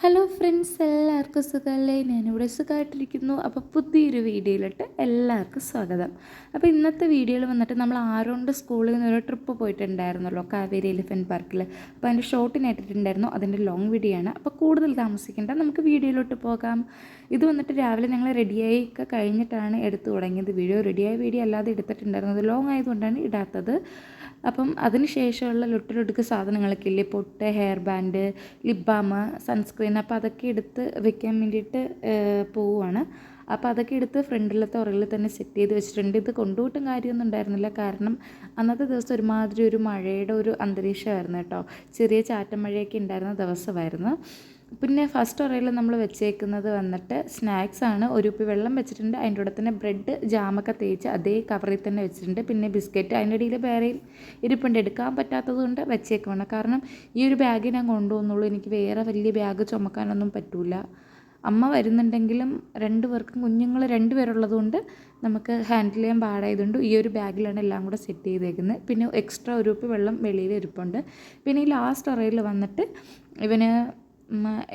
Hello friends എല്ലാവർക്കും സുഖമല്ലേ ഞാനിവിടെ സുഖമായിട്ടിരിക്കുന്നു. അപ്പോൾ പുതിയൊരു വീഡിയോയിലിട്ട് എല്ലാവർക്കും സ്വാഗതം. അപ്പോൾ ഇന്നത്തെ വീഡിയോയിൽ വന്നിട്ട് നമ്മൾ ആരോണ്ട് സ്കൂളിൽ നിന്ന് ഒരു ട്രിപ്പ് പോയിട്ടുണ്ടായിരുന്നല്ലോ കാവേരി എലിഫന്റ് പാർക്കിൽ അപ്പോൾ അതിന്റെ ഷോർട്ടിന് ഇട്ടിട്ടുണ്ടായിരുന്നു അതിന്റെ ലോങ് വീഡിയോ ആണ്. അപ്പോൾ കൂടുതൽ താമസിക്കേണ്ട നമുക്ക് വീഡിയോയിലോട്ട് പോകാം. ഇത് വന്നിട്ട് രാവിലെ ഞങ്ങൾ റെഡിയായി ഒക്കെ കഴിഞ്ഞിട്ടാണ് എടുത്തു തുടങ്ങിയത്. വീഡിയോ റെഡിയായ വീഡിയോ അല്ലാതെ എടുത്തിട്ടുണ്ടായിരുന്നത്. ലോങ് ആയതുകൊണ്ടാണ് ഇടാത്തത്. അപ്പം അതിന് ശേഷമുള്ള ലൊട്ടിലൊടുക്ക് സാധനങ്ങളൊക്കെ ഇല്ലേ? പൊട്ട് hair band lip balm sunscreen അപ്പോൾ അതൊക്കെ എടുത്ത് വെക്കാൻ വേണ്ടിയിട്ട് പോവുകയാണ് അപ്പോൾ അതൊക്കെ എടുത്ത് ഫ്രണ്ടിലത്തെ ഉറയിൽ തന്നെ സെറ്റ് ചെയ്ത് വെച്ചിട്ടുണ്ട്. ഇത് കൊണ്ടുപോയിട്ടും കാര്യമൊന്നും ഉണ്ടായിരുന്നില്ല. കാരണം അന്നത്തെ ദിവസം ഒരുമാതിരി ഒരു മഴയുടെ ഒരു അന്തരീക്ഷമായിരുന്നു കേട്ടോ. ചെറിയ ചാറ്റമഴയൊക്കെ ഉണ്ടായിരുന്ന ദിവസമായിരുന്നു. പിന്നെ ഫസ്റ്റ് ഒറയിൽ നമ്മൾ വെച്ചേക്കുന്നത് വന്നിട്ട് സ്നാക്സ് ആണ്. ഒരു ഉപ്പി വെള്ളം വെച്ചിട്ടുണ്ട്. അതിന്റെ കൂടെ തന്നെ ബ്രെഡ് ജാമൊക്കെ തേച്ച് അതേ കവറിൽ തന്നെ വെച്ചിട്ടുണ്ട്. പിന്നെ ബിസ്ക്കറ്റ് അതിന്റെ ഇടയിൽ വേറെ ഇരിപ്പുണ്ട്. എടുക്കാൻ പറ്റാത്തത് കൊണ്ട് വെച്ചേക്കുവാണ്. കാരണം ഈ ഒരു ബാഗ് ഞാൻ കൊണ്ടുപോകുന്നുള്ളൂ. എനിക്ക് വേറെ വലിയ ബാഗ് ചുമക്കാനൊന്നും പറ്റില്ല അമ്മ വരുന്നുണ്ടെങ്കിലും രണ്ട് പേർക്കും കുഞ്ഞുങ്ങൾ രണ്ട് പേരുള്ളതുകൊണ്ട് നമുക്ക് ഹാൻഡിൽ ചെയ്യാൻ പാടായതുകൊണ്ട് ഈ ഒരു ബാഗിലാണ് എല്ലാം കൂടെ സെറ്റ് ചെയ്തേക്കുന്നത്. പിന്നെ എക്സ്ട്രാ ഒരു ഉപ്പ് വെള്ളം വെളിയിൽ ഇരിപ്പുണ്ട്. പിന്നെ ഈ ലാസ്റ്റ് അറയിൽ വന്നിട്ട് ഇവന്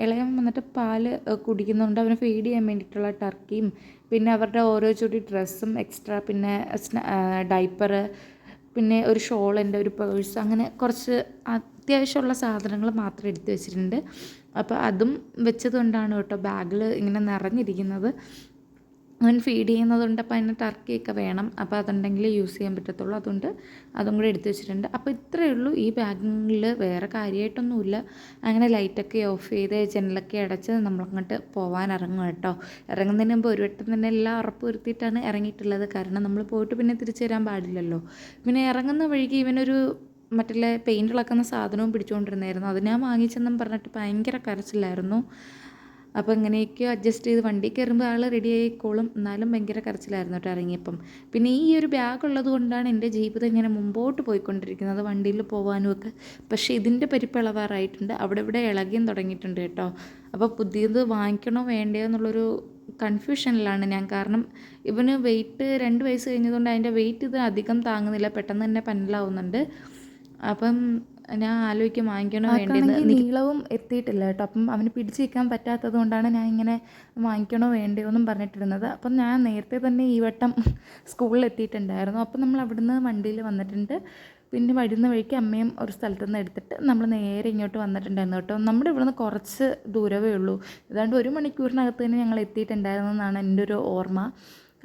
ഇളയവൻ വന്നിട്ട് പാൽ കുടിക്കുന്നുണ്ട്. അവന് ഫീഡ് ചെയ്യാൻ വേണ്ടിയിട്ടുള്ള ടർക്കിയും പിന്നെ അവരുടെ ഓരോ ചുടി ഡ്രസ്സും എക്സ്ട്രാ പിന്നെ ഡൈപ്പർ പിന്നെ ഒരു ഷോളിന്റെ ഒരു പേഴ്സ് അങ്ങനെ കുറച്ച് അത്യാവശ്യമുള്ള സാധനങ്ങൾ മാത്രം എടുത്തു വെച്ചിട്ടുണ്ട്. അപ്പോൾ അതും വെച്ചത് കൊണ്ടാണ് കേട്ടോ ബാഗിൽ ഇങ്ങനെ നിറഞ്ഞിരിക്കുന്നത്. അവൻ ഫീഡ് ചെയ്യുന്നതുകൊണ്ട് അപ്പോൾ അതിന് ടർക്കിയൊക്കെ വേണം. അപ്പോൾ അതുണ്ടെങ്കിൽ യൂസ് ചെയ്യാൻ പറ്റത്തുള്ളൂ. അതുകൊണ്ട് അതും കൂടെ എടുത്തു വെച്ചിട്ടുണ്ട്. അപ്പോൾ ഇത്രയേ ഉള്ളൂ. ഈ ബാഗിൽ വേറെ കാര്യമായിട്ടൊന്നുമില്ല അങ്ങനെ ലൈറ്റൊക്കെ ഓഫ് ചെയ്ത് ജനലൊക്കെ അടച്ച് നമ്മളങ്ങോട്ട് പോകാൻ ഇറങ്ങും കേട്ടോ. ഇറങ്ങുന്നതിന് മുമ്പ് ഒരു വട്ടം തന്നെ എല്ലാം ഉറപ്പ് വരുത്തിയിട്ടാണ് ഇറങ്ങിയിട്ടുള്ളത്. കാരണം നമ്മൾ പോയിട്ട് പിന്നെ തിരിച്ചു വരാൻ പാടില്ലല്ലോ. പിന്നെ ഇറങ്ങുന്ന വഴിക്ക് ഇവനൊരു മറ്റുള്ള പെയിന്റ് ഇളക്കുന്ന സാധനവും പിടിച്ചുകൊണ്ടിരുന്നായിരുന്നു അത് ഞാൻ വാങ്ങിച്ചെന്നും പറഞ്ഞിട്ട് ഭയങ്കര കരച്ചിലായിരുന്നു. അപ്പോൾ ഇങ്ങനെയൊക്കെ അഡ്ജസ്റ്റ് ചെയ്ത് വണ്ടി കയറുമ്പോൾ ആൾ റെഡി ആയിക്കോളും. എന്നാലും ഭയങ്കര കരച്ചിലായിരുന്നു കേട്ടോ ഇറങ്ങിയപ്പം. പിന്നെ ഈ ഒരു ബാഗ് ഉള്ളത് കൊണ്ടാണ് എന്റെ ജീവിതം ഇങ്ങനെ മുമ്പോട്ട് പോയിക്കൊണ്ടിരിക്കുന്നത് വണ്ടിയിൽ പോകാനും ഒക്കെ. പക്ഷേ ഇതിന്റെ പരിപ്പിളവാറായിട്ടുണ്ട്. അവിടെ ഇവിടെ ഇളകിയും തുടങ്ങിയിട്ടുണ്ട് കേട്ടോ. അപ്പോൾ പുതിയത് വാങ്ങിക്കണോ വേണ്ടയോ എന്നുള്ളൊരു കൺഫ്യൂഷനിലാണ് ഞാൻ. കാരണം ഇവന് വെയിറ്റ് രണ്ട് വയസ്സ് കഴിഞ്ഞതുകൊണ്ട് അതിന്റെ വെയിറ്റ് ഇത് അധികം താങ്ങുന്നില്ല. പെട്ടെന്ന് തന്നെ പന്നലാവുന്നുണ്ട് അപ്പം ഞാൻ ആലോചിക്കും വാങ്ങിക്കണോ വേണ്ടത് നീളവും എത്തിയിട്ടില്ല കേട്ടോ. അപ്പം അവന് പിടിച്ചു നിൽക്കാൻ പറ്റാത്തത് കൊണ്ടാണ് ഞാൻ ഇങ്ങനെ വാങ്ങിക്കണോ വേണ്ടയോ എന്നും പറഞ്ഞിട്ടിരുന്നത്. അപ്പം ഞാൻ നേരത്തെ തന്നെ ഈ വട്ടം സ്കൂളിൽ എത്തിയിട്ടുണ്ടായിരുന്നു അപ്പം നമ്മൾ അവിടുന്ന് വണ്ടിയിൽ വന്നിട്ടുണ്ട്. പിന്നെ വരുന്ന വഴിക്ക് അമ്മയും ഒരു സ്ഥലത്തു നിന്ന് എടുത്തിട്ട് നമ്മൾ നേരെ ഇങ്ങോട്ട് വന്നിട്ടുണ്ടായിരുന്നു കേട്ടോ. നമ്മുടെ ഇവിടുന്ന് കുറച്ച് ദൂരമേ ഉള്ളൂ. ഏതാണ്ട് ഒരു മണിക്കൂറിനകത്ത് തന്നെ ഞങ്ങൾ എത്തിയിട്ടുണ്ടായിരുന്നു എന്നാണ് എന്റെ ഒരു ഓർമ്മ.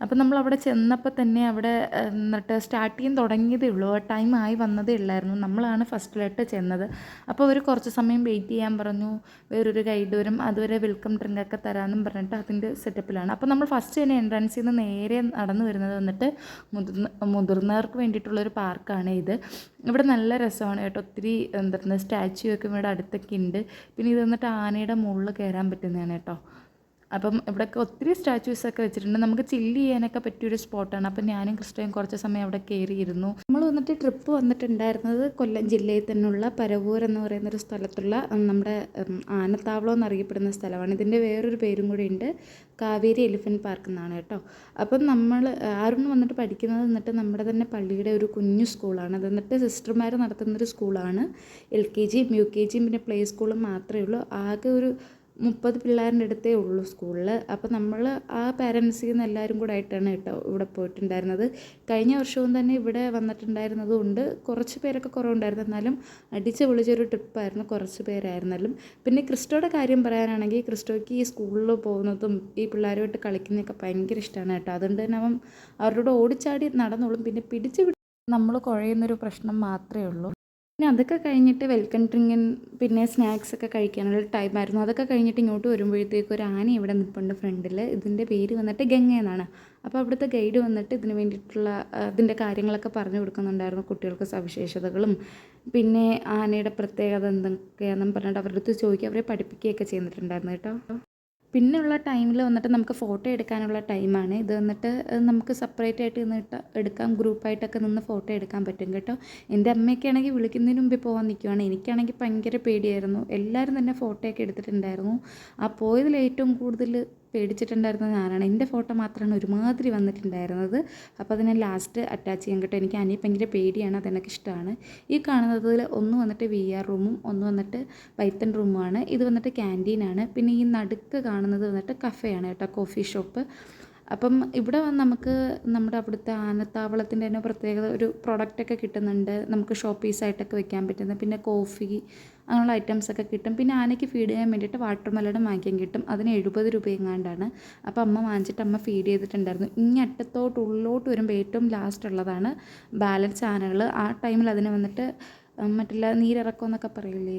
അപ്പം നമ്മൾ അവിടെ ചെന്നപ്പോൾ തന്നെ അവിടെ എന്നിട്ട് സ്റ്റാർട്ട് ചെയ്യാൻ തുടങ്ങിയതേ ഉള്ളൂ. ആ ടൈം ആയി വന്നതേ ഉള്ളായിരുന്നു. നമ്മളാണ് ഫസ്റ്റിലായിട്ട് ചെന്നത്. അപ്പോൾ അവർ കുറച്ച് സമയം വെയിറ്റ് ചെയ്യാൻ പറഞ്ഞു. വേറൊരു ഗൈഡ് വരും. അതുവരെ വെൽക്കം ഡ്രിങ്കൊക്കെ തരാമെന്നും പറഞ്ഞിട്ട് അതിന്റെ സെറ്റപ്പിലാണ് അപ്പോൾ നമ്മൾ ഫസ്റ്റ് തന്നെ എൻട്രൻസിൽ നിന്ന് നേരെ നടന്നു വരുന്നത് വന്നിട്ട് മുതിർന്ന മുതിർന്നവർക്ക് വേണ്ടിയിട്ടുള്ളൊരു പാർക്കാണ് ഇത്. ഇവിടെ നല്ല രസമാണ് കേട്ടോ. ഒത്തിരി എന്താ സ്റ്റാച്യു ഒക്കെ ഇവിടെ അടുത്തൊക്കെ ഉണ്ട് പിന്നെ ഇത് വന്നിട്ട് ആനയുടെ മുകളിൽ കയറാൻ പറ്റുന്നതാണ് കേട്ടോ. അപ്പം ഇവിടെയൊക്കെ ഒത്തിരി സ്റ്റാച്യൂസൊക്കെ വെച്ചിട്ടുണ്ട്. നമുക്ക് ചില്ല് ചെയ്യാനൊക്കെ പറ്റിയൊരു സ്പോട്ടാണ് അപ്പം ഞാനും ക്രിസ്റ്റയും കുറച്ച് സമയം അവിടെ കയറിയിരുന്നു. നമ്മൾ വന്നിട്ട് ട്രിപ്പ് വന്നിട്ടുണ്ടായിരുന്നത് കൊല്ലം ജില്ലയിൽ തന്നെയുള്ള പരവൂർ എന്ന് പറയുന്ന ഒരു സ്ഥലത്തുള്ള നമ്മുടെ ആനത്താവളം എന്നറിയപ്പെടുന്ന സ്ഥലമാണ്. ഇതിന്റെ വേറൊരു പേരും കൂടി ഉണ്ട്. കാവേരി എലിഫന്റ് പാർക്ക് എന്നാണ് കേട്ടോ. അപ്പം നമ്മൾ ആരും വന്നിട്ട് പഠിക്കുന്നത് എന്നിട്ട് നമ്മുടെ തന്നെ പള്ളിയുടെ ഒരു കുഞ്ഞു സ്കൂളാണ്. അത് എന്നിട്ട് സിസ്റ്റർമാർ നടത്തുന്നൊരു സ്കൂളാണ്. എൽ കെ ജിയും യു കെ ജിയും പിന്നെ പ്ലേ സ്കൂളും മാത്രമേ ഉള്ളൂ. ആകെ ഒരു മുപ്പത് പിള്ളേരുടെ അടുത്തേ ഉള്ളൂ സ്കൂളിൽ അപ്പോൾ നമ്മൾ ആ പാരൻസിൽ നിന്ന് എല്ലാവരും കൂടെ ആയിട്ടാണ് കേട്ടോ ഇവിടെ പോയിട്ടുണ്ടായിരുന്നത്. കഴിഞ്ഞ വർഷവും തന്നെ ഇവിടെ വന്നിട്ടുണ്ടായിരുന്നത് കൊണ്ട് കുറച്ച് പേരൊക്കെ കുറവുണ്ടായിരുന്നു. എന്നാലും അടിച്ച് പൊളിച്ചൊരു ട്രിപ്പായിരുന്നു കുറച്ച് പേരായിരുന്നാലും. പിന്നെ ക്രിസ്റ്റോയുടെ കാര്യം പറയാനാണെങ്കിൽ ക്രിസ്റ്റോയ്ക്ക് ഈ സ്കൂളിൽ പോകുന്നതും ഈ പിള്ളേരുമായിട്ട് കളിക്കുന്നതൊക്കെ ഭയങ്കര ഇഷ്ടമാണ് കേട്ടോ. അതുകൊണ്ട് തന്നെ അവൻ അവരോട് ഓടിച്ചാടി നടന്നോളും. പിന്നെ പിടിച്ച് നമ്മൾ കുഴയുന്നൊരു പ്രശ്നം മാത്രമേ ഉള്ളൂ. പിന്നെ അതൊക്കെ കഴിഞ്ഞിട്ട് വെൽക്കം ഡ്രിങ്കിൻ പിന്നെ സ്നാക്സ് ഒക്കെ കഴിക്കാനുള്ള ടൈമായിരുന്നു അതൊക്കെ കഴിഞ്ഞിട്ട് ഇങ്ങോട്ട് വരുമ്പോഴത്തേക്ക് ഒരു ആന ഇവിടെ നിൽപ്പുണ്ട് ഫ്രണ്ടിൽ ഇതിന്റെ പേര് വന്നിട്ട് ഗംഗ എന്നാണ്. അപ്പോൾ അവിടുത്തെ ഗൈഡ് വന്നിട്ട് ഇതിന് വേണ്ടിയിട്ടുള്ള ഇതിന്റെ കാര്യങ്ങളൊക്കെ പറഞ്ഞു കൊടുക്കുന്നുണ്ടായിരുന്നു കുട്ടികൾക്ക് സവിശേഷതകളും. പിന്നെ ആനയുടെ പ്രത്യേകത എന്തൊക്കെയാണെന്ന് പറഞ്ഞിട്ട് അവരുടെ അടുത്ത് ചോദിക്കുക അവരെ പഠിപ്പിക്കുകയൊക്കെ ചെയ്തിട്ടുണ്ടായിരുന്നു കേട്ടോ. പിന്നെയുള്ള ടൈമിൽ വന്നിട്ട് നമുക്ക് ഫോട്ടോ എടുക്കാനുള്ള ടൈമാണ്. ഇത് വന്നിട്ട് നമുക്ക് സെപ്പറേറ്റ് ആയിട്ട് നിന്നിട്ട് എടുക്കാം ഗ്രൂപ്പായിട്ടൊക്കെ നിന്ന് ഫോട്ടോ എടുക്കാൻ പറ്റും കേട്ടോ. എന്റെ അമ്മയൊക്കെ ആണെങ്കിൽ വിളിക്കുന്നതിന് മുമ്പേ പോകാൻ നിൽക്കുവാണ് എനിക്കാണെങ്കിൽ ഭയങ്കര പേടിയായിരുന്നു. എല്ലാവരും തന്നെ ഫോട്ടോയൊക്കെ എടുത്തിട്ടുണ്ടായിരുന്നു. ആ പോയതിൽ ഏറ്റവും കൂടുതൽ പേടിച്ചിട്ടുണ്ടായിരുന്നത് ഞാനാണ്. എന്റെ ഫോട്ടോ മാത്രമാണ് ഒരുമാതിരി വന്നിട്ടുണ്ടായിരുന്നത്. അപ്പോൾ അത് ഞാൻ ലാസ്റ്റ് അറ്റാച്ച് ചെയ്യാൻ കേട്ടോ. എനിക്ക് അനിയെ ഭയങ്കര പേടിയാണ്. അതെനിക്ക് ഇഷ്ടമാണ്. ഈ കാണുന്നതിൽ ഒന്ന് വന്നിട്ട് വി ആർ റൂമും ഒന്ന് വന്നിട്ട് പൈത്തൺ റൂമുമാണ് ഇത് വന്നിട്ട് ക്യാന്റീനാണ് പിന്നെ ഈ നടുക്ക് കാണുന്നത് വന്നിട്ട് കഫേയാണ് കേട്ടോ. കോഫി ഷോപ്പ് അപ്പം ഇവിടെ നമുക്ക് നമ്മുടെ അവിടുത്തെ ആനത്താവളത്തിന്റെ തന്നെ പ്രത്യേകത ഒരു പ്രൊഡക്റ്റൊക്കെ കിട്ടുന്നുണ്ട്. നമുക്ക് ഷോപ്പ് പീസായിട്ടൊക്കെ വെക്കാൻ പറ്റുന്ന പിന്നെ കോഫി അങ്ങനെയുള്ള ഐറ്റംസ് ഒക്കെ കിട്ടും. പിന്നെ ആനയ്ക്ക് ഫീഡ് ചെയ്യാൻ വേണ്ടിയിട്ട് വാട്ടർ മെലൺ വാങ്ങിക്കാൻ കിട്ടും. അതിന് എഴുപത് രൂപ എങ്ങാണ്ടാണ്. അപ്പോൾ അമ്മ വാങ്ങിച്ചിട്ട് അമ്മ ഫീഡ് ചെയ്തിട്ടുണ്ടായിരുന്നു. ഇനി അറ്റത്തോട്ട് ഉള്ളിലോട്ട് വരുമ്പോൾ ഏറ്റവും ലാസ്റ്റ് ഉള്ളതാണ് ബാലൻസ് ആനകൾ ആ ടൈമിൽ അതിന് വന്നിട്ട് മറ്റുള്ള നീരിറക്കം എന്നൊക്കെ പറയില്ലേ?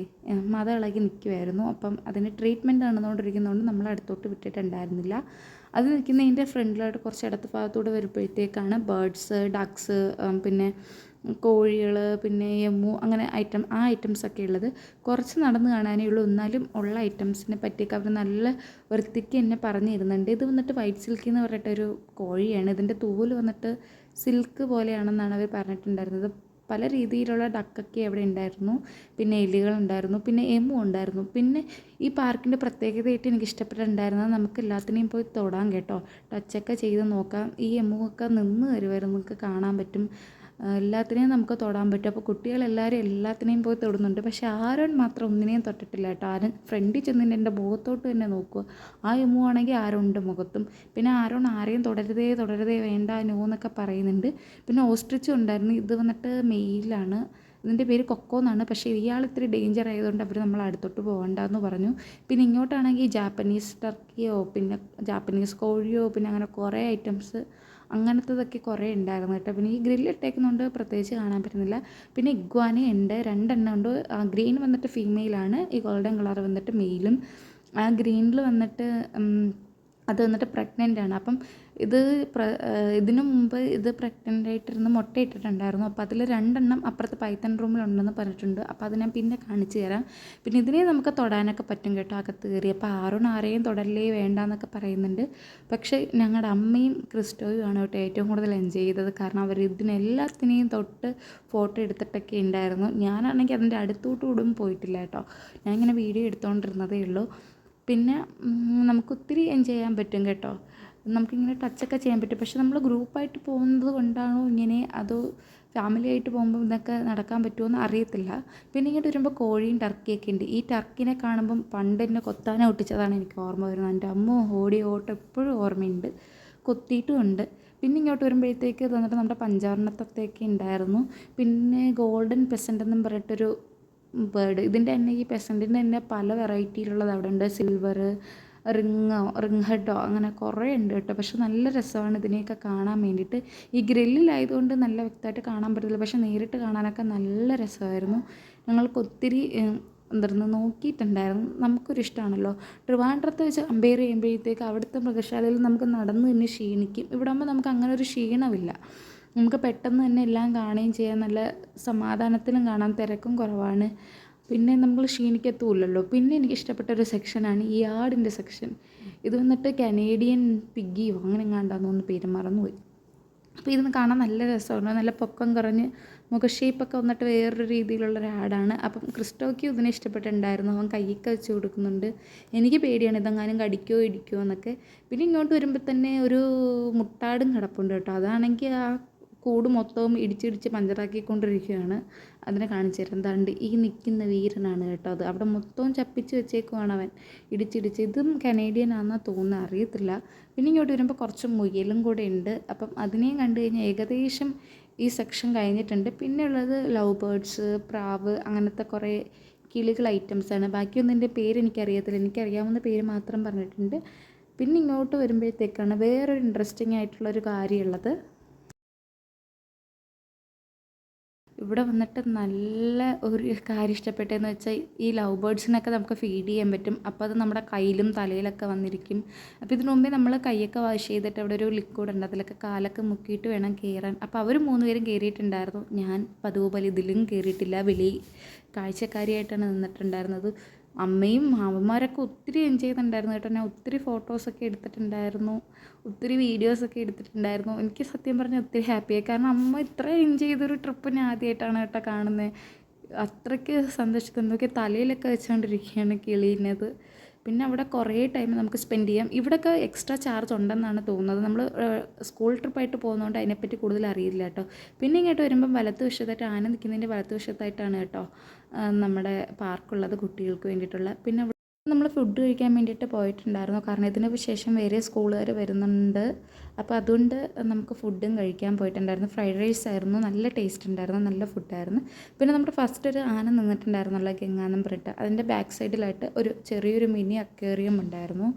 മത ഇളകി നിൽക്കുമായിരുന്നു അപ്പം അതിന് ട്രീറ്റ്മെന്റ് നടന്നുകൊണ്ടിരിക്കുന്നതുകൊണ്ട് നമ്മൾ അടുത്തോട്ട് വിട്ടിട്ടുണ്ടായിരുന്നില്ല അത് നിൽക്കുന്നതിന്റെ ഫ്രണ്ടിലായിട്ട് കുറച്ച് ഇടത്ത് ഭാഗത്തൂടെ വരുമ്പോഴത്തേക്കാണ് ബേർഡ്സ് ഡക്സ് പിന്നെ കോഴികൾ പിന്നെ എമ്മു അങ്ങനെ ഐറ്റം ആ ഐറ്റംസൊക്കെ ഉള്ളത്. കുറച്ച് നടന്ന് കാണാനേ ഉള്ളൂ. എന്നാലും ഉള്ള ഐറ്റംസിനെ പറ്റിയൊക്കെ അവർ നല്ല വൃത്തിക്ക് എന്നെ പറഞ്ഞു തരുന്നുണ്ട് ഇത് വന്നിട്ട് വൈറ്റ് സിൽക്കി എന്ന് പറഞ്ഞിട്ടൊരു കോഴിയാണ്. ഇതിന്റെ തൂവൽ വന്നിട്ട് സിൽക്ക് പോലെയാണെന്നാണ് അവർ പറഞ്ഞിട്ടുണ്ടായിരുന്നത്. പല രീതിയിലുള്ള ഡക്കൊക്കെ അവിടെ ഉണ്ടായിരുന്നു. പിന്നെ എലികളുണ്ടായിരുന്നു പിന്നെ എമു ഉണ്ടായിരുന്നു. പിന്നെ ഈ പാർക്കിന്റെ പ്രത്യേകതയായിട്ട് എനിക്ക് ഇഷ്ടപ്പെട്ടിട്ടുണ്ടായിരുന്നത് നമുക്ക് എല്ലാത്തിനെയും പോയി തൊടാം കേട്ടോ. ടച്ചൊക്കെ ചെയ്ത് നോക്കാം. ഈ എമു ഒക്കെ നിന്ന് വരുമായിരുന്നു നമുക്ക് കാണാൻ പറ്റും. എല്ലാത്തിനെയും നമുക്ക് തൊടാൻ പറ്റും. അപ്പോൾ കുട്ടികളെല്ലാവരും എല്ലാത്തിനെയും പോയി തൊടുന്നുണ്ട്. പക്ഷേ ആരോൺ മാത്രം ഒന്നിനെയും തൊട്ടിട്ടില്ല കേട്ടോ. ആരൻ ഫ്രണ്ടിൽ ചെന്നിട്ട് എന്റെ മുഖത്തോട്ട് തന്നെ നോക്കുക. ആ എമു ആണെങ്കിൽ മുഖത്തും. പിന്നെ ആരോൺ ആരെയും തുടരുതേ തുടരുതേ വേണ്ട നോ എന്നൊക്കെ പറയുന്നുണ്ട്. പിന്നെ ഓസ്ട്രിച്ചും ഉണ്ടായിരുന്നു. ഇത് വന്നിട്ട് മെയിലാണ്. ഇതിന്റെ പേര് കൊക്കോ എന്നാണ്. പക്ഷേ ഇയാൾ ഇത്തിരി ഡേഞ്ചർ ആയതുകൊണ്ട് അവർ നമ്മൾ അടുത്തോട്ട് പോകണ്ടെന്ന് പറഞ്ഞു. പിന്നെ ഇങ്ങോട്ടാണെങ്കിൽ ജാപ്പനീസ് ടർക്കിയോ പിന്നെ ജാപ്പനീസ് കോഴിയോ പിന്നെ അങ്ങനെ കുറേ ഐറ്റംസ് അങ്ങനത്തതൊക്കെ കുറേ ഉണ്ടായിരുന്നു കേട്ടോ. പിന്നെ ഈ ഗ്രില്ല് ഗ്രില്ലിട്ടേക്കുന്നതുകൊണ്ട് പ്രത്യേകിച്ച് കാണാൻ പറ്റുന്നില്ല. പിന്നെ ഇഗ്വാന ഉണ്ട് രണ്ടെണ്ണം ഉണ്ട്. ആ ഗ്രീൻ വന്നിട്ട് ഫീമെയിലാണ് ഈ ഗോൾഡൻ കളർ വന്നിട്ട് മെയിലും ആ ഗ്രീനിൽ വന്നിട്ട് അത് വന്നിട്ട് പ്രഗ്നന്റ് ആണ്. അപ്പം ഇത് ഇതിനു മുമ്പ് ഇത് പ്രഗ്നന്റ് ആയിട്ടിരുന്ന് മുട്ടയിട്ടിട്ടുണ്ടായിരുന്നു അപ്പോൾ അതിൽ രണ്ടെണ്ണം അപ്പുറത്തെ പൈത്തൺ റൂമിലുണ്ടെന്ന് പറഞ്ഞിട്ടുണ്ട്. അപ്പോൾ അത് ഞാൻ പിന്നെ കാണിച്ചു തരാം. പിന്നെ ഇതിനെ നമുക്ക് തൊടാനൊക്കെ പറ്റും കേട്ടോ അകത്ത് കയറി. അപ്പോൾ ആരും ആരെയും തൊടല്ലേ വേണ്ട എന്നൊക്കെ പറയുന്നുണ്ട്. പക്ഷേ ഞങ്ങളുടെ അമ്മയും ക്രിസ്റ്റോയും ആണ് കേട്ടോ ഏറ്റവും കൂടുതൽ എൻജോയ് ചെയ്തത്. കാരണം അവർ ഇതിനെല്ലാത്തിനെയും തൊട്ട് ഫോട്ടോ എടുത്തിട്ടൊക്കെ ഉണ്ടായിരുന്നു ഞാനാണെങ്കിൽ അതിന്റെ അടുത്തോട്ട് കൂടും പോയിട്ടില്ല കേട്ടോ. ഞാൻ ഇങ്ങനെ വീഡിയോ എടുത്തുകൊണ്ടിരുന്നതേ ഉള്ളൂ. പിന്നെ നമുക്ക് ഒത്തിരി എൻജോയ് ചെയ്യാൻ പറ്റും കേട്ടോ. നമുക്കിങ്ങനെ ടച്ചൊക്കെ ചെയ്യാൻ പറ്റും. പക്ഷെ നമ്മൾ ഗ്രൂപ്പായിട്ട് പോകുന്നത് കൊണ്ടാണോ ഇങ്ങനെ അതോ ഫാമിലി ആയിട്ട് പോകുമ്പോൾ ഇതൊക്കെ നടക്കാൻ പറ്റുമോ എന്ന് അറിയത്തില്ല. പിന്നെ ഇങ്ങോട്ട് വരുമ്പോൾ കോഴിയും ടർക്കിയൊക്കെ ഉണ്ട്. ഈ ടർക്കിനെ കാണുമ്പം പണ്ട് എന്നെ കൊത്താനെ ഒട്ടിച്ചതാണ് എനിക്ക് ഓർമ്മ വരുന്നത്. എന്റെ അമ്മ ഓടി ഓട്ടം എപ്പോഴും ഓർമ്മയുണ്ട്. കൊത്തിയിട്ടും ഉണ്ട്. പിന്നെ ഇങ്ങോട്ട് വരുമ്പോഴത്തേക്ക് തന്നിട്ട് നമ്മുടെ പഞ്ചവർണത്തൊക്കെ ഉണ്ടായിരുന്നു. പിന്നെ ഗോൾഡൻ പെസന്റ് എന്നും പറഞ്ഞിട്ടൊരു ബേർഡ് ഇതിന്റെ തന്നെ ഈ പെസന്റിന്റെ തന്നെ പല വെറൈറ്റിയിലുള്ളത് അവിടെ ഉണ്ട്. സിൽവർ റിങ്ങോ റിങ് ഹെഡോ അങ്ങനെ കുറേ ഉണ്ട് കേട്ടോ. പക്ഷെ നല്ല രസമാണ് ഇതിനെയൊക്കെ കാണാൻ വേണ്ടിയിട്ട്. ഈ ഗ്രില്ലിലായതുകൊണ്ട് നല്ല വ്യക്തമായിട്ട് കാണാൻ പറ്റത്തില്ല. പക്ഷെ നേരിട്ട് കാണാനൊക്കെ നല്ല രസമായിരുന്നു. ഞങ്ങൾക്ക് ഒത്തിരി എന്തായിരുന്നു നോക്കിയിട്ടുണ്ടായിരുന്നു. നമുക്കൊരു ഇഷ്ടമാണല്ലോ. ട്രിവാൻഡ്രത്ത് വെച്ച് കമ്പയർ ചെയ്യുമ്പോഴത്തേക്ക് അവിടുത്തെ മൃഗശാലയിൽ നമുക്ക് നടന്ന് തന്നെ ക്ഷീണിക്കും. ഇവിടെ ആകുമ്പോൾ നമുക്ക് അങ്ങനെ ഒരു ക്ഷീണമില്ല. നമുക്ക് പെട്ടെന്ന് തന്നെ എല്ലാം കാണുകയും ചെയ്യാൻ നല്ല സമാധാനത്തിലും കാണാൻ തിരക്കും കുറവാണ്. പിന്നെ നമ്മൾ ക്ഷീണിക്കത്തുമില്ലല്ലോ. പിന്നെ എനിക്ക് ഇഷ്ടപ്പെട്ട ഒരു സെക്ഷനാണ് ഈ ആടിന്റെ സെക്ഷൻ. ഇത് വന്നിട്ട് കനേഡിയൻ പിഗ്ഗിയോ അങ്ങനെ എങ്ങാണ്ടാന്ന് തോന്നുന്നു പേര് മറന്നുപോയി. അപ്പോൾ ഇതൊന്ന് കാണാൻ നല്ല രസമാണ്. നല്ല പൊക്കം കുറഞ്ഞ് മുഖ ഷേപ്പൊക്കെ വന്നിട്ട് വേറൊരു രീതിയിലുള്ള ഒരു ആടാണ്. അപ്പം ക്രിസ്റ്റോയ്ക്ക് ഇതിനെ ഇഷ്ടപ്പെട്ടിട്ടുണ്ടായിരുന്നു. അവൻ കൈയൊക്കെ വെച്ച് കൊടുക്കുന്നുണ്ട്. എനിക്ക് പേടിയാണ് ഇതെങ്ങാനും കടിക്കോ ഇടിക്കോ എന്നൊക്കെ. പിന്നെ ഇങ്ങോട്ട് വരുമ്പോൾ തന്നെ ഒരു മുട്ടാടും കിടപ്പുണ്ട് കേട്ടോ. അതാണെങ്കിൽ ആ കൂട് മൊത്തവും ഇടിച്ചിടിച്ച് പഞ്ചറാക്കിക്കൊണ്ടിരിക്കുകയാണ്. അതിനെ കാണിച്ചു തരാം തണ്ട് ഈ നിൽക്കുന്ന വീരനാണ് കേട്ടോ അത്. അവിടെ മൊത്തവും ചപ്പിച്ച് വെച്ചേക്കുവാണ് അവൻ. ഇടിച്ചിടിച്ച്. ഇതും കനേഡിയൻ ആണെന്നാണ് തോന്നുന്നത് അറിയത്തില്ല. പിന്നെ ഇങ്ങോട്ട് വരുമ്പോൾ കുറച്ച് മുയലും കൂടെ ഉണ്ട്. അപ്പം അതിനെയും കണ്ടു കഴിഞ്ഞാൽ ഏകദേശം ഈ സെക്ഷൻ കഴിഞ്ഞിട്ടുണ്ട്. പിന്നെ ഉള്ളത് ലവ് ബേർഡ്സ് പ്രാവ് അങ്ങനത്തെ കുറേ കിളികൾ ഐറ്റംസാണ് ബാക്കിയൊന്നും എന്റെ പേര് എനിക്കറിയത്തില്ല. എനിക്കറിയാവുന്ന പേര് മാത്രം പറഞ്ഞിട്ടുണ്ട്. പിന്നെ ഇങ്ങോട്ട് വരുമ്പോഴത്തേക്കാണ് വേറൊരു ഇൻട്രസ്റ്റിംഗ് ആയിട്ടുള്ളൊരു കാര്യമുള്ളത്. ഇവിടെ വന്നിട്ട് നല്ല ഒരു കാര്യം ഇഷ്ടപ്പെട്ടതെന്ന് വെച്ചാൽ ഈ ലവ് ബേർഡ്സിനൊക്കെ നമുക്ക് ഫീഡ് ചെയ്യാൻ പറ്റും. അപ്പോൾ അത് നമ്മുടെ കയ്യിലും തലയിലൊക്കെ വന്നിരിക്കും. അപ്പോൾ ഇതിനു മുമ്പേ നമ്മൾ കൈയൊക്കെ വാഷ് ചെയ്തിട്ട് അവിടെ ഒരു ലിക്വിഡ് ഉണ്ട്. അതിലൊക്കെ കാലൊക്കെ മുക്കിയിട്ട് വേണം കയറാൻ അപ്പോൾ അവർ മൂന്നുപേരും കയറിയിട്ടുണ്ടായിരുന്നു ഞാൻ പതിവ് പോലെ ഇതിലും കയറിയിട്ടില്ല വെളി കാഴ്ചക്കാരിയായിട്ടാണ് നിന്നിട്ടുണ്ടായിരുന്നത്. അമ്മയും മാമന്മാരൊക്കെ ഒത്തിരി എൻജോയ് ചെയ്തിട്ടുണ്ടായിരുന്നു കേട്ടോ. ഞാൻ ഒത്തിരി ഫോട്ടോസൊക്കെ എടുത്തിട്ടുണ്ടായിരുന്നു. ഒത്തിരി വീഡിയോസൊക്കെ എടുത്തിട്ടുണ്ടായിരുന്നു. എനിക്ക് സത്യം പറഞ്ഞാൽ ഒത്തിരി ഹാപ്പിയായി കാരണം അമ്മ ഇത്ര എൻജോയ് ചെയ്തൊരു ട്രിപ്പ് ഞാൻ ആദ്യമായിട്ടാണ് കേട്ടോ കാണുന്നത് അത്രയ്ക്ക് സന്തോഷത്തിൽ എന്തൊക്കെ തലയിലൊക്കെ വെച്ചുകൊണ്ടിരിക്കുകയാണ് കിളീനത്. പിന്നെ അവിടെ കുറേ ടൈം നമുക്ക് സ്പെൻഡ് ചെയ്യാം. ഇവിടെയൊക്കെ എക്സ്ട്രാ ചാർജ് ഉണ്ടെന്നാണ് തോന്നുന്നത്. നമ്മൾ സ്കൂൾ ട്രിപ്പായിട്ട് പോകുന്നതുകൊണ്ട് അതിനെപ്പറ്റി കൂടുതൽ അറിയില്ല കേട്ടോ. പിന്നെ ഇങ്ങോട്ട് വരുമ്പം വലത്ത് വശത്തായിട്ട് ആന നിൽക്കുന്നതിന്റെ വലത്ത് വശത്തായിട്ടാണ് കേട്ടോ. നമ്മുടെ പാർക്കുള്ളത് കുട്ടികൾക്ക് വേണ്ടിയിട്ടുള്ള. പിന്നെ നമ്മൾ ഫുഡ് കഴിക്കാൻ വേണ്ടിയിട്ട് പോയിട്ടുണ്ടായിരുന്നു. കാരണം ഇതിന് ശേഷം വേറെ സ്കൂളുകാർ വരുന്നുണ്ട്. അപ്പോൾ അതുകൊണ്ട് നമുക്ക് ഫുഡും കഴിക്കാൻ പോയിട്ടുണ്ടായിരുന്നു. ഫ്രൈഡ് റൈസ് ആയിരുന്നു. നല്ല ടേസ്റ്റ് ഉണ്ടായിരുന്നു. നല്ല ഫുഡായിരുന്നു പിന്നെ നമ്മുടെ ഫസ്റ്റ് ഒരു ആന നിന്നിട്ടുണ്ടായിരുന്നുള്ള ഗംഗാനം ബ്രെഡ് അതിന്റെ ബാക്ക് സൈഡിലായിട്ട് ഒരു ചെറിയൊരു മിനി അക്വേറിയം ഉണ്ടായിരുന്നു.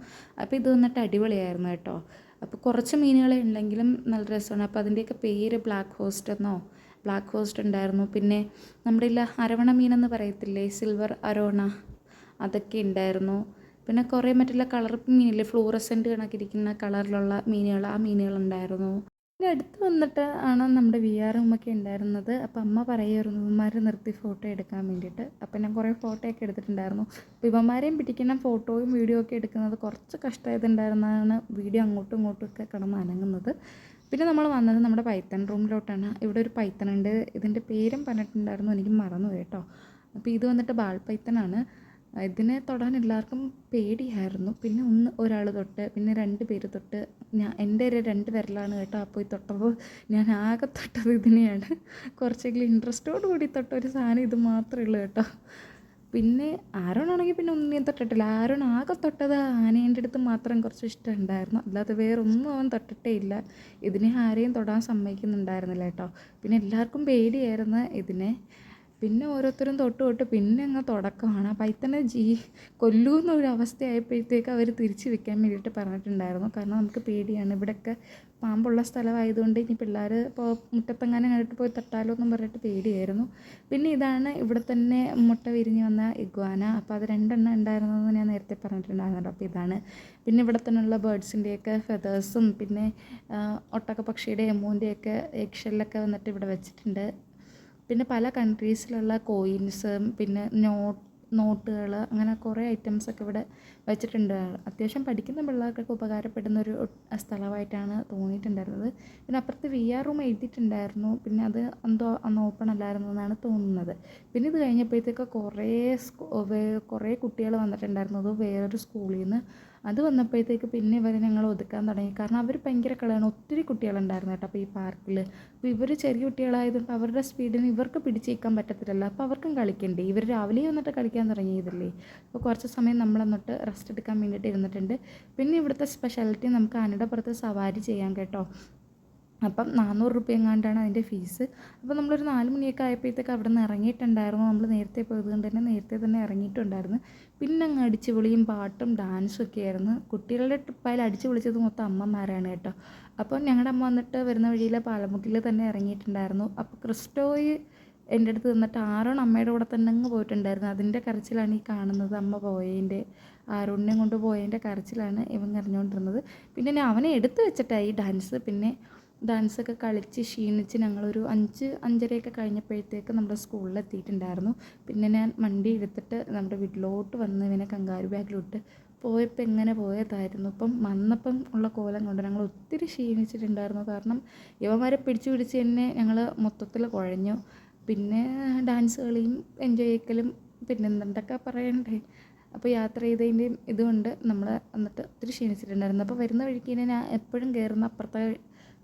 അപ്പോൾ ഇത് വന്നിട്ട് അടിപൊളിയായിരുന്നു കേട്ടോ. അപ്പോൾ കുറച്ച് മീനുകളെ ഉണ്ടെങ്കിലും നല്ല രസമാണ്. അപ്പോൾ അതിന്റെയൊക്കെ പേര് ബ്ലാക്ക് ഹോസ്റ്റ് എന്നോ ബ്ലാക്ക് ഹോസ്റ്റ് ഉണ്ടായിരുന്നു. പിന്നെ നമ്മുടെ ഇല്ല അരവണ മീനെന്ന് പറയത്തില്ലേ സിൽവർ അരോണ അതൊക്കെ ഉണ്ടായിരുന്നു. പിന്നെ കുറേ മറ്റുള്ള കളർ മീനില്ലേ ഫ്ലൂറസെന്റ് കണക്കിരിക്കുന്ന കളറിലുള്ള മീനുകൾ ആ മീനുകളുണ്ടായിരുന്നു പിന്നെ അടുത്ത് വന്നിട്ട് ആണ് നമ്മുടെ വി ആർ ഉമ്മൊക്കെ ഉണ്ടായിരുന്നത്. അപ്പോൾ അമ്മ പറയുമായിരുന്നു ഇവന്മാർ നിർത്തി ഫോട്ടോ എടുക്കാൻ വേണ്ടിയിട്ട്. അപ്പോൾ ഞാൻ കുറേ ഫോട്ടോ ഒക്കെ എടുത്തിട്ടുണ്ടായിരുന്നു. അപ്പോൾ ഇവന്മാരെയും പിടിക്കുന്ന ഫോട്ടോയും വീഡിയോ ഒക്കെ എടുക്കുന്നത് കുറച്ച് കഷ്ടമായതുണ്ടായിരുന്നതാണ് വീഡിയോ അങ്ങോട്ടും ഇങ്ങോട്ടും ഒക്കെ കിടന്ന് അനങ്ങുന്നത്. പിന്നെ നമ്മൾ വന്നത് നമ്മുടെ പൈത്തൺ റൂമിലോട്ടാണ്. ഇവിടെ ഒരു പൈത്തൺ ഉണ്ട് ഇതിന്റെ പേരും പറഞ്ഞിട്ടുണ്ടായിരുന്നു. എനിക്ക് മറന്നു കേട്ടോ. അപ്പോൾ ഇത് വന്നിട്ട് ബാൾ പൈത്തനാണ് ഇതിനെ തൊടാൻ എല്ലാവർക്കും പേടിയായിരുന്നു. പിന്നെ ഒന്ന് ഒരാൾ തൊട്ട് പിന്നെ രണ്ട് പേര് തൊട്ട്. ഞാൻ എന്റെ ഒരു രണ്ട് വിരലാണ് കേട്ടോ അപ്പോൾ ഈ തൊട്ടപ്പോൾ ഞാൻ ആകെ തൊട്ടത് ഇതിനെയാണ്. കുറച്ചെങ്കിലും ഇൻട്രസ്റ്റോട് കൂടി തൊട്ട ഒരു സാധനം ഇത് മാത്രമേ ഉള്ളൂ കേട്ടോ. പിന്നെ ആരോണാണെങ്കിൽ പിന്നെ ഒന്നും തൊട്ടിട്ടില്ല. ആരോൺ ആകെ തൊട്ടത് ആനേന്റെ അടുത്ത് മാത്രം കുറച്ച് ഇഷ്ടം ഉണ്ടായിരുന്നു. അല്ലാതെ വേറൊന്നും അവൻ തൊട്ടിട്ടേ ഇല്ല. ഇതിനെ ആരെയും തൊടാൻ സമ്മതിക്കുന്നുണ്ടായിരുന്നില്ല കേട്ടോ. പിന്നെ എല്ലാവർക്കും പേടിയായിരുന്നു ഇതിനെ. പിന്നെ ഓരോരുത്തരും തൊട്ട് തൊട്ട് പിന്നെ അങ്ങ് തുടക്കമാണ്. അപ്പം ഇത്തന്നെ ജീ കൊല്ലൂന്ന ഒരു അവസ്ഥയായപ്പോഴത്തേക്ക് അവർ തിരിച്ച് വെക്കാൻ വേണ്ടിയിട്ട് പറഞ്ഞിട്ടുണ്ടായിരുന്നു. കാരണം നമുക്ക് പേടിയാണ്. ഇവിടെയൊക്കെ പാമ്പുള്ള സ്ഥലമായതുകൊണ്ട് ഇനി പിള്ളേർ ഇപ്പോൾ മുറ്റത്തെങ്ങാനും കണ്ടിട്ട് പോയി തട്ടാലോ എന്നും പറഞ്ഞിട്ട് പേടിയായിരുന്നു. പിന്നെ ഇതാണ് ഇവിടെ തന്നെ മുട്ട വിരിഞ്ഞ് വന്ന ഇഗ്വാന. അപ്പോൾ അത് രണ്ടെണ്ണം ഉണ്ടായിരുന്നതെന്ന് ഞാൻ നേരത്തെ പറഞ്ഞിട്ടുണ്ടായിരുന്നല്ലോ. അപ്പോൾ ഇതാണ്. പിന്നെ ഇവിടെ തന്നെയുള്ള ബേഡ്സിന്റെയൊക്കെ ഫെതേഴ്സും പിന്നെ ഒട്ടകപ്പക്ഷിയുടെ എമൂന്റെയൊക്കെ എഗ് വന്നിട്ട് ഇവിടെ വെച്ചിട്ടുണ്ട്. പിന്നെ പല കൺട്രീസിലുള്ള കോയിൻസ് പിന്നെ നോട്ട് നോട്ടുകൾ അങ്ങനെ കുറേ ഐറ്റംസൊക്കെ ഇവിടെ വെച്ചിട്ടുണ്ട്. അത്യാവശ്യം പഠിക്കുന്ന പിള്ളേർക്കൊക്കെ ഉപകാരപ്പെടുന്ന ഒരു സ്ഥലമായിട്ടാണ് തോന്നിയിട്ടുണ്ടായിരുന്നത്. പിന്നെ അപ്പുറത്ത് വി ആർ റൂം എഴുതിയിട്ടുണ്ടായിരുന്നു. പിന്നെ അത് എന്തോ അന്ന് ഓപ്പൺ അല്ലായിരുന്നു എന്നാണ് തോന്നുന്നത്. പിന്നെ ഇത് കഴിഞ്ഞപ്പോഴത്തേക്ക് കുറേ കുറേ കുട്ടികൾ വന്നിട്ടുണ്ടായിരുന്നു. അത് വേറൊരു സ്കൂളിൽ നിന്ന് അത് വന്നപ്പോഴത്തേക്ക് പിന്നെ ഇവരെ ഞങ്ങൾ ഒതുക്കാൻ തുടങ്ങി. കാരണം അവർ ഭയങ്കര കളിയാണ്. ഒത്തിരി കുട്ടികളുണ്ടായിരുന്നു കേട്ടോ അപ്പോൾ ഈ പാർക്കിൽ. അപ്പോൾ ഇവർ ചെറിയ കുട്ടികളായതുകൊണ്ട് അവരുടെ സ്പീഡിന് ഇവർക്ക് പിടിച്ചേക്കാൻ പറ്റത്തില്ലല്ലോ. അപ്പോൾ അവർക്കും കളിക്കണ്ടേ? ഇവർ രാവിലെ വന്നിട്ട് കളിക്കാൻ തുടങ്ങിയതല്ലേ? അപ്പോൾ കുറച്ച് സമയം നമ്മൾ എന്നിട്ട് റെസ്റ്റ് എടുക്കാൻ വേണ്ടിയിട്ട് ഇരുന്നിട്ടുണ്ട്. പിന്നെ ഇവിടുത്തെ സ്പെഷ്യാലിറ്റി നമുക്ക് ആനയുടെ പുറത്ത് സവാരി ചെയ്യാൻ കേട്ടോ. അപ്പം നാനൂറ് റുപ്യ എങ്ങാണ്ടാണ് അതിന്റെ ഫീസ്. അപ്പോൾ നമ്മളൊരു നാല് മണിയൊക്കെ ആയപ്പോഴത്തേക്ക് അവിടെ നിന്ന് ഇറങ്ങിയിട്ടുണ്ടായിരുന്നു. നമ്മൾ നേരത്തെ പോയത് കൊണ്ട് തന്നെ നേരത്തെ തന്നെ ഇറങ്ങിയിട്ടുണ്ടായിരുന്നു. പിന്നെ അങ്ങ് അടിച്ചു പൊളിയും പാട്ടും ഡാൻസും ഒക്കെ ആയിരുന്നു. കുട്ടികളുടെ ട്രിപ്പായാലും അടിച്ചു വിളിച്ചത് മൊത്തം അമ്മമാരാണ് കേട്ടോ. അപ്പോൾ ഞങ്ങളുടെ അമ്മ വന്നിട്ട് വരുന്ന വഴിയിൽ പാലമുക്കിൽ തന്നെ ഇറങ്ങിയിട്ടുണ്ടായിരുന്നു. അപ്പോൾ ക്രിസ്റ്റോയ് എന്റെ അടുത്ത് നിന്നിട്ട് ആരോൺ അമ്മയുടെ കൂടെ തന്നെ അങ്ങ് പോയിട്ടുണ്ടായിരുന്നു. അതിന്റെ കരച്ചിലാണ് ഈ കാണുന്നത് അമ്മ പോയതിന്റെ ആരോണിനെ കൊണ്ട് പോയതിന്റെ കരച്ചിലാണ് ഇവൻ കരഞ്ഞുകൊണ്ടിരുന്നത്. പിന്നെ അവനെ എടുത്തു വെച്ചിട്ടായി ഡാൻസ്. പിന്നെ ഡാൻസൊക്കെ കളിച്ച് ക്ഷീണിച്ച് ഞങ്ങളൊരു അഞ്ച് അഞ്ചരയൊക്കെ കഴിഞ്ഞപ്പോഴത്തേക്ക് നമ്മുടെ സ്കൂളിൽ എത്തിയിട്ടുണ്ടായിരുന്നു പിന്നെ ഞാൻ വണ്ടി എടുത്തിട്ട് നമ്മുടെ വീട്ടിലോട്ട് വന്ന് ഇവനെ കങ്കാരു ബാഗിലോട്ട് പോയപ്പോൾ എങ്ങനെ പോയതായിരുന്നു. ഇപ്പം വന്നപ്പം ഉള്ള കോലം കൊണ്ട് ഞങ്ങൾ ഒത്തിരി ക്ഷീണിച്ചിട്ടുണ്ടായിരുന്നു. കാരണം യുവമാരെ പിടിച്ചു പിടിച്ച് തന്നെ ഞങ്ങൾ മൊത്തത്തിൽ കുഴഞ്ഞു. പിന്നെ ഡാൻസ് കളിയും എൻജോയ് ചെയ്യലും പിന്നെ എന്തൊക്കെ പറയണ്ടേ? അപ്പോൾ യാത്ര ചെയ്തതിന്റെയും ഇതുകൊണ്ട് നമ്മൾ എന്നിട്ട് ഒത്തിരി ക്ഷീണിച്ചിട്ടുണ്ടായിരുന്നു. അപ്പോൾ വരുന്ന വഴിക്ക് ഞാൻ എപ്പോഴും കയറുന്ന അപ്പുറത്തെ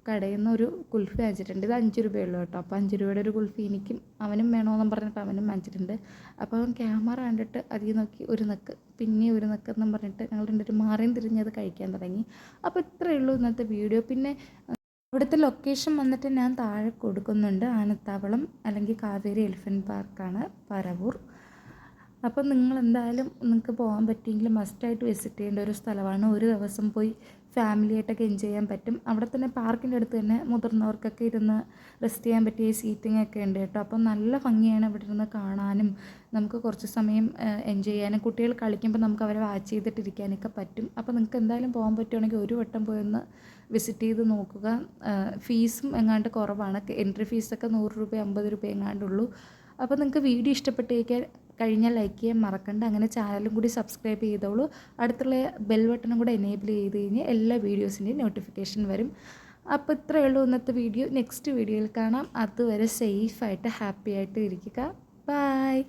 കടയിൽ നിന്ന് ഒരു കുൽഫി വാങ്ങിച്ചിട്ടുണ്ട്. ഇത് അഞ്ച് രൂപയുള്ളൂ കേട്ടോ. അപ്പോൾ അഞ്ച് രൂപയുടെ ഒരു കുൽഫി എനിക്കും അവനും വേണമെന്നും പറഞ്ഞിട്ട് അവനും വാങ്ങിച്ചിട്ടുണ്ട്. അപ്പോൾ അവൻ ക്യാമറ കണ്ടിട്ട് അതിൽ നോക്കി ഒരു നക്ക്. പിന്നെ ഒരു നക്ക് എന്നും പറഞ്ഞിട്ട് ഞങ്ങൾ രണ്ടൊരു മാറിയും അത് കഴിക്കാൻ തുടങ്ങി. അപ്പോൾ ഇത്രയേ ഉള്ളൂ ഇന്നത്തെ വീഡിയോ. പിന്നെ ഇവിടുത്തെ ലൊക്കേഷൻ വന്നിട്ട് ഞാൻ താഴെ കൊടുക്കുന്നുണ്ട്. ആനത്താവളം അല്ലെങ്കിൽ കാവേരി എലിഫന്റ് പാർക്കാണ് പരവൂർ. അപ്പോൾ നിങ്ങൾ എന്തായാലും നിങ്ങൾക്ക് പോകാൻ പറ്റിയെങ്കിൽ മസ്റ്റായിട്ട് വിസിറ്റ് ചെയ്യേണ്ട ഒരു സ്ഥലമാണ്. ഒരു ദിവസം പോയി ഫാമിലി ഫാമിലിയായിട്ടൊക്കെ എൻജോയ് ചെയ്യാൻ പറ്റും. അവിടെ തന്നെ പാർക്കിന്റെ അടുത്ത് തന്നെ മുതിർന്നവർക്കൊക്കെ ഇരുന്ന് റെസ്റ്റ് ചെയ്യാൻ പറ്റിയ സീറ്റിംഗ് ഒക്കെ ഉണ്ട് കേട്ടോ. അപ്പം നല്ല ഭംഗിയാണ് ഇവിടെ ഇരുന്ന് കാണാനും. നമുക്ക് കുറച്ച് സമയം എൻജോയ് ചെയ്യാനും. കുട്ടികൾ കളിക്കുമ്പോൾ നമുക്ക് അവരെ വാച്ച് ചെയ്തിട്ടിരിക്കാനൊക്കെ പറ്റും. അപ്പോൾ നിങ്ങൾക്ക് എന്തായാലും പോകാൻ പറ്റുവാണെങ്കിൽ ഒരു വട്ടം പോയി ഒന്ന് വിസിറ്റ് ചെയ്ത് നോക്കുക. ഫീസും എങ്ങാണ്ട് കുറവാണ്. എൻട്രി ഫീസൊക്കെ നൂറ് രൂപ അമ്പത് രൂപ എങ്ങാണ്ടുള്ളൂ. അപ്പോൾ നിങ്ങൾക്ക് വീഡിയോ ഇഷ്ടപ്പെട്ടേക്കാൻ കഴിഞ്ഞാൽ ലൈക്ക് ചെയ്യാൻ മറക്കണ്ട. അങ്ങനെ ചാനലും കൂടി സബ്സ്ക്രൈബ് ചെയ്തോളൂ. അടുത്തുള്ള ബെൽ ബട്ടണും കൂടെ എനേബിൾ ചെയ്ത് കഴിഞ്ഞാൽ എല്ലാ വീഡിയോസിന്റെയും നോട്ടിഫിക്കേഷൻ വരും. അപ്പോൾ ഇത്രയേ ഉള്ളൂ ഇന്നത്തെ വീഡിയോ നെക്സ്റ്റ് വീഡിയോയിൽ കാണാം. അതുവരെ സേഫായിട്ട് ഹാപ്പി ആയിട്ട് ഇരിക്കുക. ബായ്